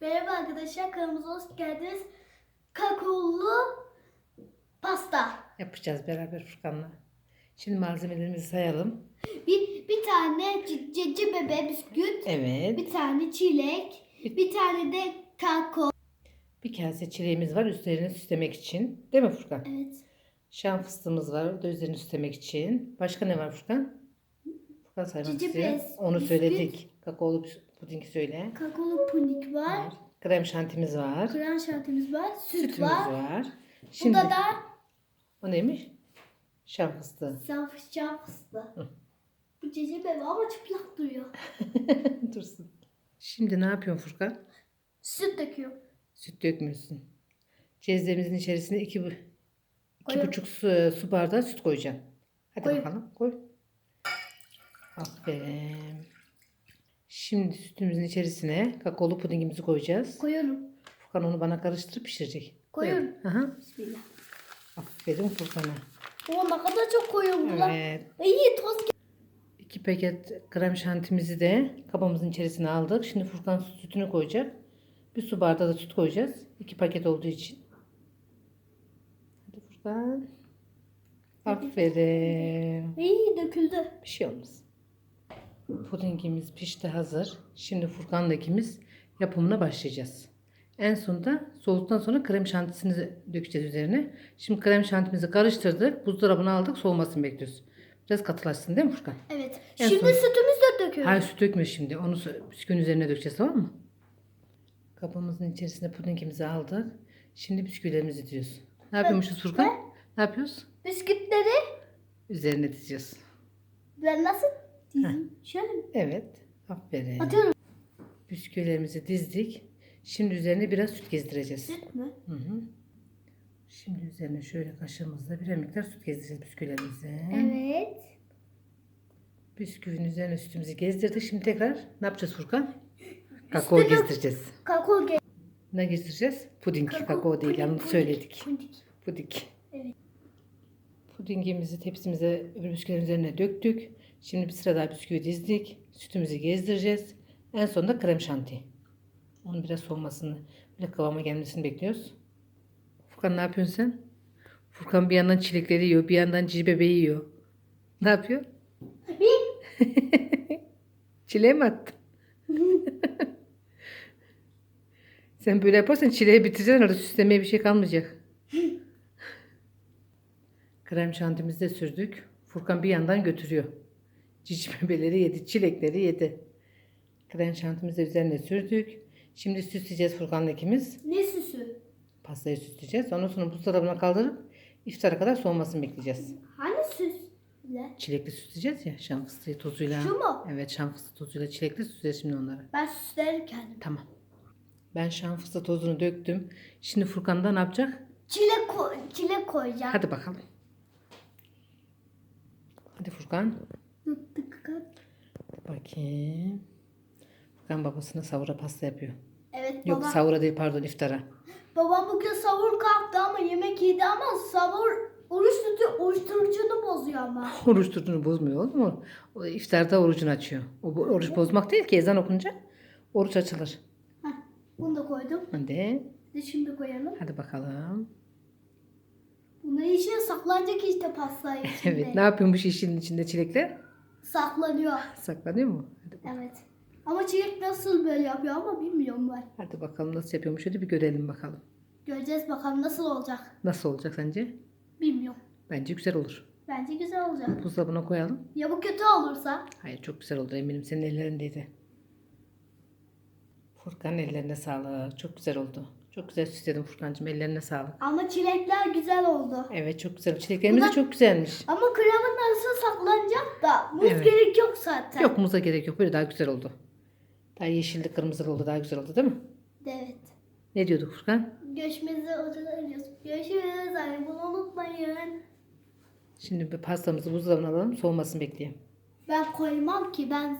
Merhaba arkadaşlar kanalımıza hoş geldiniz. Kakaolu pasta. Yapacağız beraber Furkan'la. Şimdi malzemelerimizi sayalım. Bir, bir tane cici bebe bisküt, Evet. bir tane çilek, bir tane de kakao. Bir kase çileğimiz var üstlerini süslemek için. Değil mi Furkan? Evet. Şam fıstığımız var. O da üzerini süslemek için. Başka ne var Furkan? Saymak Cici bez, Onu bisküt. söyledik. Kakaolu pudingi söyle. Kakaolu punik var, Var. Krem şantimiz var. krem şantimiz var, süt Sütümüz var. var. Bu Şimdi da da o neymiş? Şam fıstığı. saf şaf fıstığı. Bu cici bebe ama çıplak duruyor. Dursun. Şimdi ne yapıyorsun Furkan? Süt döküyor. Süt dökmüyorsun. Cezvemizin içerisine iki, bu- iki buçuk su, su bardağı süt koyacaksın. Hadi Koy. bakalım koy. Aferin. Şimdi sütümüzün içerisine kakaolu pudingimizi koyacağız. Koyuyorum. Furkan onu bana karıştırıp pişirecek. Koyuyorum. Koy. Aha. Bismillah. Aferin Furkan'a. Oo ne kadar çok koyuyorum. Evet. İyi toz İki paket krem şantimizi de kabımızın içerisine aldık. Şimdi Furkan sütünü koyacak. Bir su bardağı da süt koyacağız. İki paket olduğu için. Hadi Furkan. Aferin. İyi döküldü. Bir şey olmaz. Pudingimiz pişti hazır. Şimdi Furkan'la ikimiz yapımına başlayacağız. En sonunda soğuduktan sonra krem şantisini dökeceğiz üzerine. Şimdi krem şantimizi karıştırdık. Buzdolabına aldık. Soğumasını bekliyoruz. Biraz katılaşsın değil mi Furkan? Evet. En Şimdi son- sütümüzü de döküyoruz. Hayır süt dökmüyor şimdi. Onu bisküvinin üzerine dökeceğiz tamam mı? Kabımızın içerisine pudingimizi aldık. Şimdi bisküvilerimizi diziyoruz. Ne yapıyormuşuz Furkan? Ne yapıyoruz? Bisküvitleri Üzerine dizeceğiz. ben nasıl dizeyim? Şöyle mi? Evet. Aferin. Atıyorum. Bisküvilerimizi dizdik. Şimdi üzerine biraz süt gezdireceğiz. Süt mü? Hı hı. Şimdi üzerine şöyle kaşığımızla birer miktar süt gezdireceğiz bisküvilerimize. Evet. Bisküvinin üzerine sütümüzü gezdirdik. Şimdi tekrar ne yapacağız Furkan? Kakao Üstüne- gezdireceğiz. Kakao ge- Ne gezdireceğiz? Puding. Kakao, Kakao, değil. puding, Yanlış puding, söyledik. puding. Puding. Evet. Pudingimizi tepsimize bisküvilerin üzerine döktük. Şimdi bir sıra daha bisküvi dizdik. Sütümüzü gezdireceğiz. En sonunda krem şanti. Onun biraz soğumasını, böyle kıvama gelmesini bekliyoruz. Furkan ne yapıyorsun sen? Furkan bir yandan çilekleri yiyor, bir yandan cici bebeği yiyor. Ne yapıyor? Çileğe mi attın? sen böyle yaparsan çileği bitireceksin orada süslemeye bir şey kalmayacak. Krem şantimizi de sürdük. Furkan bir yandan götürüyor. Cici bebeleri yedi, çilekleri yedi. Krem şantimizi de üzerine sürdük. Şimdi süsleyeceğiz Furkan'la ikimiz. Ne süsü? Pastayı süsleyeceğiz. Ondan sonra buzdolabına kaldırıp iftara kadar soğumasını bekleyeceğiz. Hani süs? Ne? Çilekli süsleyeceğiz ya şam fıstığı tozuyla. Şu mu? Evet şam fıstığı tozuyla çilekli süsleyeceğiz şimdi onları. Ben süslerim kendim. Tamam. Ben şam fıstığı tozunu döktüm. Şimdi Furkan da ne yapacak? Çilek, ko- çilek koyacağım. Hadi bakalım. Hadi Furkan. Bakayım. Furkan babasına savura pasta yapıyor. Evet Yok baba. savura değil pardon iftara. Babam bugün savur kalktı ama yemek yedi ama savur oruç tutuyor. Uyuşturucunu bozuyor ama. Oruç tuttuğunu bozmuyor oğlum mu? O iftarda orucunu açıyor. O oruç bozmak değil ki ezan okunca oruç açılır. Heh, bunu da koydum. Hadi. De şimdi koyalım. Hadi bakalım. Saklanacak işte pastayı içinde. Evet ne yapıyormuş işin içinde çilekler? Saklanıyor. Saklanıyor mu? Evet. Ama çilek nasıl böyle yapıyor ama bilmiyorum ben. hadi bakalım nasıl yapıyormuş. Hadi bir görelim bakalım. Göreceğiz bakalım nasıl olacak. Nasıl olacak sence? Bilmiyorum. Bence güzel olur. Bence güzel olacak. Buzdolabına koyalım. Ya bu kötü olursa? Hayır çok güzel oldu eminim senin ellerindeydi. Furkan'ın ellerine sağlık. Çok güzel oldu. Çok güzel süsledim Furkan'cığım ellerine sağlık. Ama çilekler güzel oldu. Evet çok güzel. Çileklerimiz de çok güzelmiş. Ama kremanın arasına saklanacak da muz Evet. gerek yok zaten. Yok muza gerek yok. Böyle daha güzel oldu. Daha yeşilli kırmızılı oldu. Daha güzel oldu değil mi? Evet. Ne diyorduk Furkan? Görüşmek üzere. Görüşürüz. Hani bunu unutmayın. Şimdi bir pastamızı buzdolabına alalım. Soğumasını bekleyelim. Ben koymam ki ben